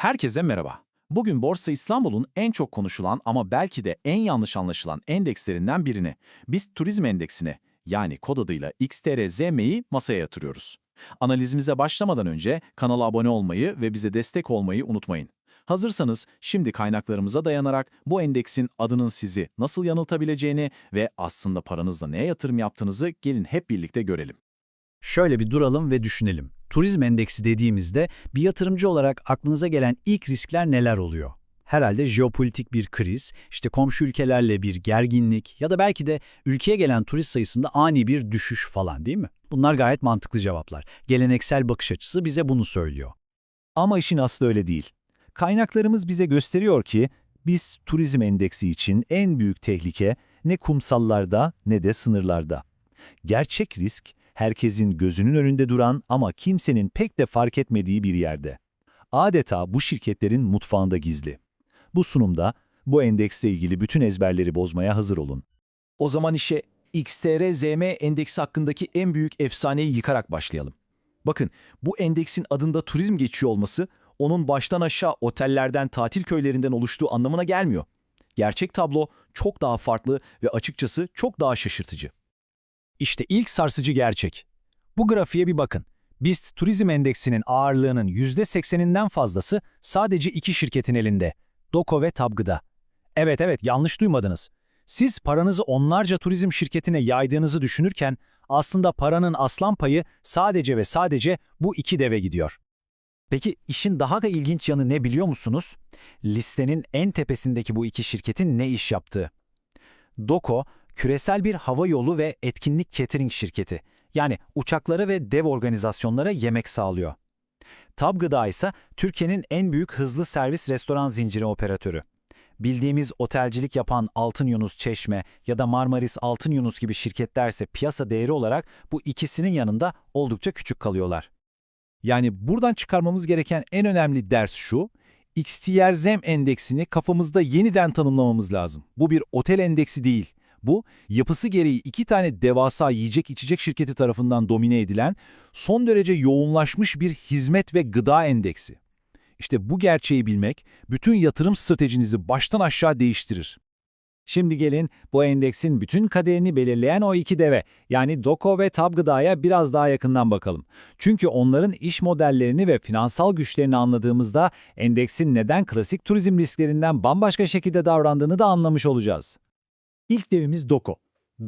Herkese merhaba. Bugün Borsa İstanbul'un en çok konuşulan ama belki de en yanlış anlaşılan endekslerinden birini, biz turizm endeksini yani kod adıyla XTRZM'yi masaya yatırıyoruz. Analizimize başlamadan önce kanala abone olmayı ve bize destek olmayı unutmayın. Hazırsanız şimdi kaynaklarımıza dayanarak bu endeksin adının sizi nasıl yanıltabileceğini ve aslında paranızla neye yatırım yaptığınızı gelin hep birlikte görelim. Şöyle bir duralım ve düşünelim. Turizm endeksi dediğimizde bir yatırımcı olarak aklınıza gelen ilk riskler neler oluyor? Herhalde jeopolitik bir kriz, işte komşu ülkelerle bir gerginlik ya da belki de ülkeye gelen turist sayısında ani bir düşüş falan değil mi? Bunlar gayet mantıklı cevaplar. Geleneksel bakış açısı bize bunu söylüyor. Ama işin aslı öyle değil. Kaynaklarımız bize gösteriyor ki biz turizm endeksi için en büyük tehlike ne kumsallarda ne de sınırlarda. Gerçek risk herkesin gözünün önünde duran ama kimsenin pek de fark etmediği bir yerde. Adeta bu şirketlerin mutfağında gizli. Bu sunumda bu endeksle ilgili bütün ezberleri bozmaya hazır olun. O zaman işe XTRZM endeksi hakkındaki en büyük efsaneyi yıkarak başlayalım. Bakın bu endeksin adında turizm geçiyor olması onun baştan aşağı otellerden, tatil köylerinden oluştuğu anlamına gelmiyor. Gerçek tablo çok daha farklı ve açıkçası çok daha şaşırtıcı. İşte ilk sarsıcı gerçek. Bu grafiğe bir bakın. BIST Turizm Endeksinin ağırlığının %80'inden fazlası sadece iki şirketin elinde. Doko ve Tabgıda. Evet evet yanlış duymadınız. Siz paranızı onlarca turizm şirketine yaydığınızı düşünürken aslında paranın aslan payı sadece ve sadece bu iki deve gidiyor. Peki işin daha da ilginç yanı ne biliyor musunuz? Listenin en tepesindeki bu iki şirketin ne iş yaptığı. Doko, küresel bir hava yolu ve etkinlik catering şirketi. Yani uçaklara ve dev organizasyonlara yemek sağlıyor. Tab Gıda ise Türkiye'nin en büyük hızlı servis restoran zinciri operatörü. Bildiğimiz otelcilik yapan Altın Yunus Çeşme ya da Marmaris Altın Yunus gibi şirketlerse piyasa değeri olarak bu ikisinin yanında oldukça küçük kalıyorlar. Yani buradan çıkarmamız gereken en önemli ders şu, XTRZM endeksini kafamızda yeniden tanımlamamız lazım. Bu bir otel endeksi değil. Bu, yapısı gereği iki tane devasa yiyecek içecek şirketi tarafından domine edilen, son derece yoğunlaşmış bir hizmet ve gıda endeksi. İşte bu gerçeği bilmek, bütün yatırım stratejinizi baştan aşağı değiştirir. Şimdi gelin bu endeksin bütün kaderini belirleyen o iki deve yani Doko ve Tab Gıda'ya biraz daha yakından bakalım. Çünkü onların iş modellerini ve finansal güçlerini anladığımızda endeksin neden klasik turizm risklerinden bambaşka şekilde davrandığını da anlamış olacağız. İlk devimiz Doko.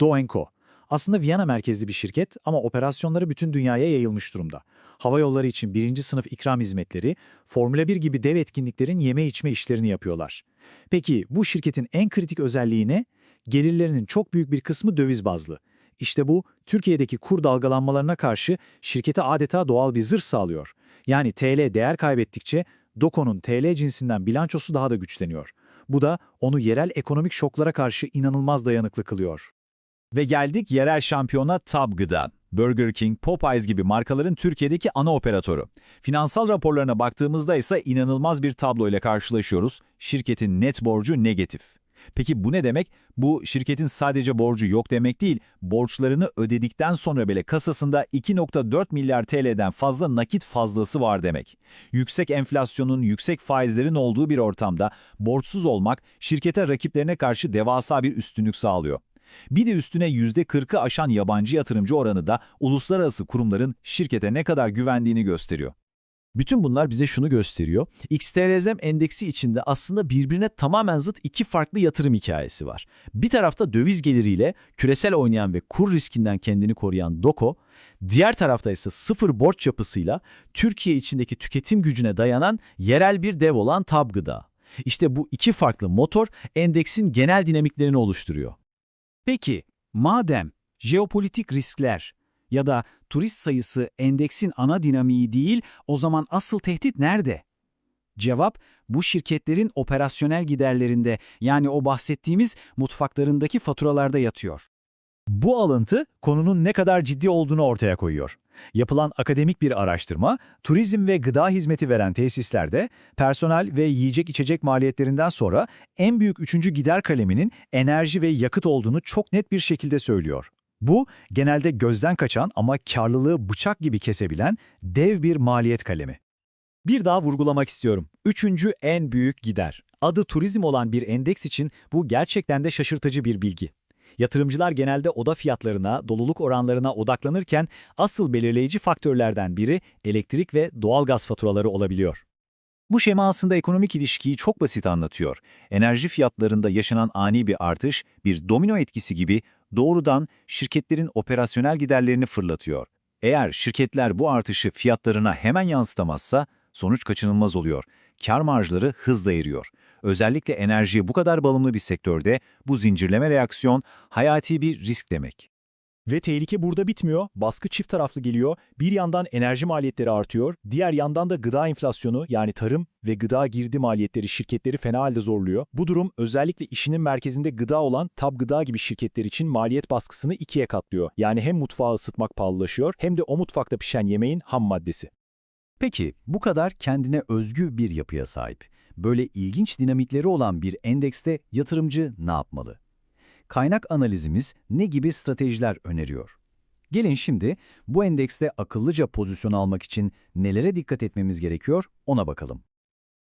Do Aslında Viyana merkezli bir şirket ama operasyonları bütün dünyaya yayılmış durumda. Hava yolları için birinci sınıf ikram hizmetleri, Formula 1 gibi dev etkinliklerin yeme içme işlerini yapıyorlar. Peki bu şirketin en kritik özelliği ne? Gelirlerinin çok büyük bir kısmı döviz bazlı. İşte bu, Türkiye'deki kur dalgalanmalarına karşı şirkete adeta doğal bir zırh sağlıyor. Yani TL değer kaybettikçe Doko'nun TL cinsinden bilançosu daha da güçleniyor. Bu da onu yerel ekonomik şoklara karşı inanılmaz dayanıklı kılıyor. Ve geldik yerel şampiyona Tab Gıda. Burger King, Popeyes gibi markaların Türkiye'deki ana operatörü. Finansal raporlarına baktığımızda ise inanılmaz bir tablo ile karşılaşıyoruz. Şirketin net borcu negatif. Peki bu ne demek? Bu şirketin sadece borcu yok demek değil, borçlarını ödedikten sonra bile kasasında 2.4 milyar TL'den fazla nakit fazlası var demek. Yüksek enflasyonun, yüksek faizlerin olduğu bir ortamda borçsuz olmak şirkete rakiplerine karşı devasa bir üstünlük sağlıyor. Bir de üstüne %40'ı aşan yabancı yatırımcı oranı da uluslararası kurumların şirkete ne kadar güvendiğini gösteriyor. Bütün bunlar bize şunu gösteriyor. XTRZM endeksi içinde aslında birbirine tamamen zıt iki farklı yatırım hikayesi var. Bir tarafta döviz geliriyle küresel oynayan ve kur riskinden kendini koruyan Doko, diğer tarafta ise sıfır borç yapısıyla Türkiye içindeki tüketim gücüne dayanan yerel bir dev olan Tabgıda. İşte bu iki farklı motor endeksin genel dinamiklerini oluşturuyor. Peki, madem jeopolitik riskler ya da turist sayısı endeksin ana dinamiği değil, o zaman asıl tehdit nerede? Cevap, bu şirketlerin operasyonel giderlerinde yani o bahsettiğimiz mutfaklarındaki faturalarda yatıyor. Bu alıntı konunun ne kadar ciddi olduğunu ortaya koyuyor. Yapılan akademik bir araştırma, turizm ve gıda hizmeti veren tesislerde personel ve yiyecek içecek maliyetlerinden sonra en büyük üçüncü gider kaleminin enerji ve yakıt olduğunu çok net bir şekilde söylüyor. Bu, genelde gözden kaçan ama karlılığı bıçak gibi kesebilen dev bir maliyet kalemi. Bir daha vurgulamak istiyorum. Üçüncü en büyük gider. Adı turizm olan bir endeks için bu gerçekten de şaşırtıcı bir bilgi. Yatırımcılar genelde oda fiyatlarına, doluluk oranlarına odaklanırken asıl belirleyici faktörlerden biri elektrik ve doğalgaz faturaları olabiliyor. Bu şema aslında ekonomik ilişkiyi çok basit anlatıyor. Enerji fiyatlarında yaşanan ani bir artış, bir domino etkisi gibi doğrudan şirketlerin operasyonel giderlerini fırlatıyor. Eğer şirketler bu artışı fiyatlarına hemen yansıtamazsa sonuç kaçınılmaz oluyor. Kar marjları hızla eriyor. Özellikle enerjiye bu kadar bağımlı bir sektörde bu zincirleme reaksiyon hayati bir risk demek. Ve tehlike burada bitmiyor. Baskı çift taraflı geliyor. Bir yandan enerji maliyetleri artıyor. Diğer yandan da gıda enflasyonu yani tarım ve gıda girdi maliyetleri şirketleri fena halde zorluyor. Bu durum özellikle işinin merkezinde gıda olan Tab Gıda gibi şirketler için maliyet baskısını ikiye katlıyor. Yani hem mutfağı ısıtmak pahalılaşıyor hem de o mutfakta pişen yemeğin ham maddesi. Peki bu kadar kendine özgü bir yapıya sahip, böyle ilginç dinamikleri olan bir endekste yatırımcı ne yapmalı? Kaynak analizimiz ne gibi stratejiler öneriyor? Gelin şimdi bu endekste akıllıca pozisyon almak için nelere dikkat etmemiz gerekiyor ona bakalım.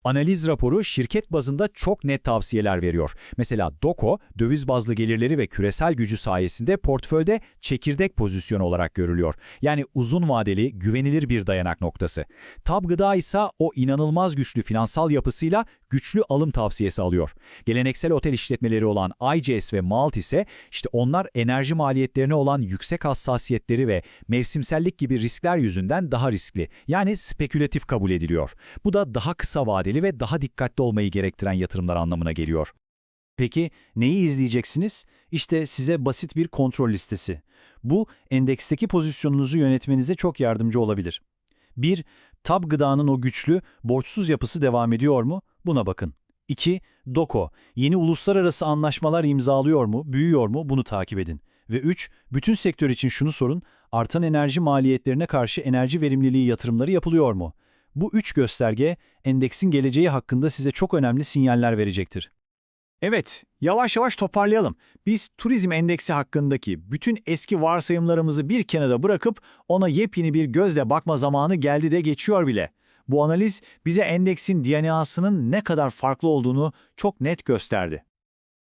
Analiz raporu şirket bazında çok net tavsiyeler veriyor. Mesela Doko, döviz bazlı gelirleri ve küresel gücü sayesinde portföyde çekirdek pozisyon olarak görülüyor. Yani uzun vadeli, güvenilir bir dayanak noktası. Tab Gıda ise o inanılmaz güçlü finansal yapısıyla güçlü alım tavsiyesi alıyor. Geleneksel otel işletmeleri olan ICS ve Malt ise işte onlar enerji maliyetlerine olan yüksek hassasiyetleri ve mevsimsellik gibi riskler yüzünden daha riskli. Yani spekülatif kabul ediliyor. Bu da daha kısa vadeli ve daha dikkatli olmayı gerektiren yatırımlar anlamına geliyor. Peki neyi izleyeceksiniz? İşte size basit bir kontrol listesi. Bu endeksteki pozisyonunuzu yönetmenize çok yardımcı olabilir. 1. Tab gıdanın o güçlü, borçsuz yapısı devam ediyor mu? Buna bakın. 2. Doko, yeni uluslararası anlaşmalar imzalıyor mu, büyüyor mu? Bunu takip edin. Ve 3. Bütün sektör için şunu sorun, artan enerji maliyetlerine karşı enerji verimliliği yatırımları yapılıyor mu? Bu üç gösterge, endeksin geleceği hakkında size çok önemli sinyaller verecektir. Evet, yavaş yavaş toparlayalım. Biz turizm endeksi hakkındaki bütün eski varsayımlarımızı bir kenara bırakıp ona yepyeni bir gözle bakma zamanı geldi de geçiyor bile. Bu analiz bize endeksin DNA'sının ne kadar farklı olduğunu çok net gösterdi.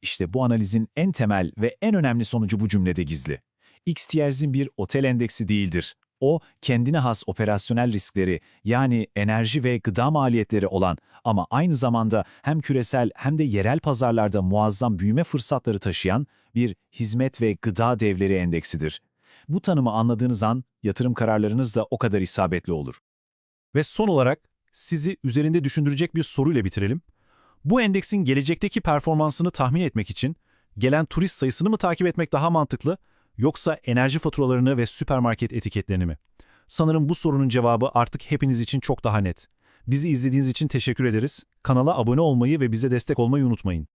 İşte bu analizin en temel ve en önemli sonucu bu cümlede gizli. XTRZ'in bir otel endeksi değildir. O, kendine has operasyonel riskleri yani enerji ve gıda maliyetleri olan ama aynı zamanda hem küresel hem de yerel pazarlarda muazzam büyüme fırsatları taşıyan bir hizmet ve gıda devleri endeksidir. Bu tanımı anladığınız an yatırım kararlarınız da o kadar isabetli olur. Ve son olarak sizi üzerinde düşündürecek bir soruyla bitirelim. Bu endeksin gelecekteki performansını tahmin etmek için gelen turist sayısını mı takip etmek daha mantıklı yoksa enerji faturalarını ve süpermarket etiketlerini mi? Sanırım bu sorunun cevabı artık hepiniz için çok daha net. Bizi izlediğiniz için teşekkür ederiz. Kanala abone olmayı ve bize destek olmayı unutmayın.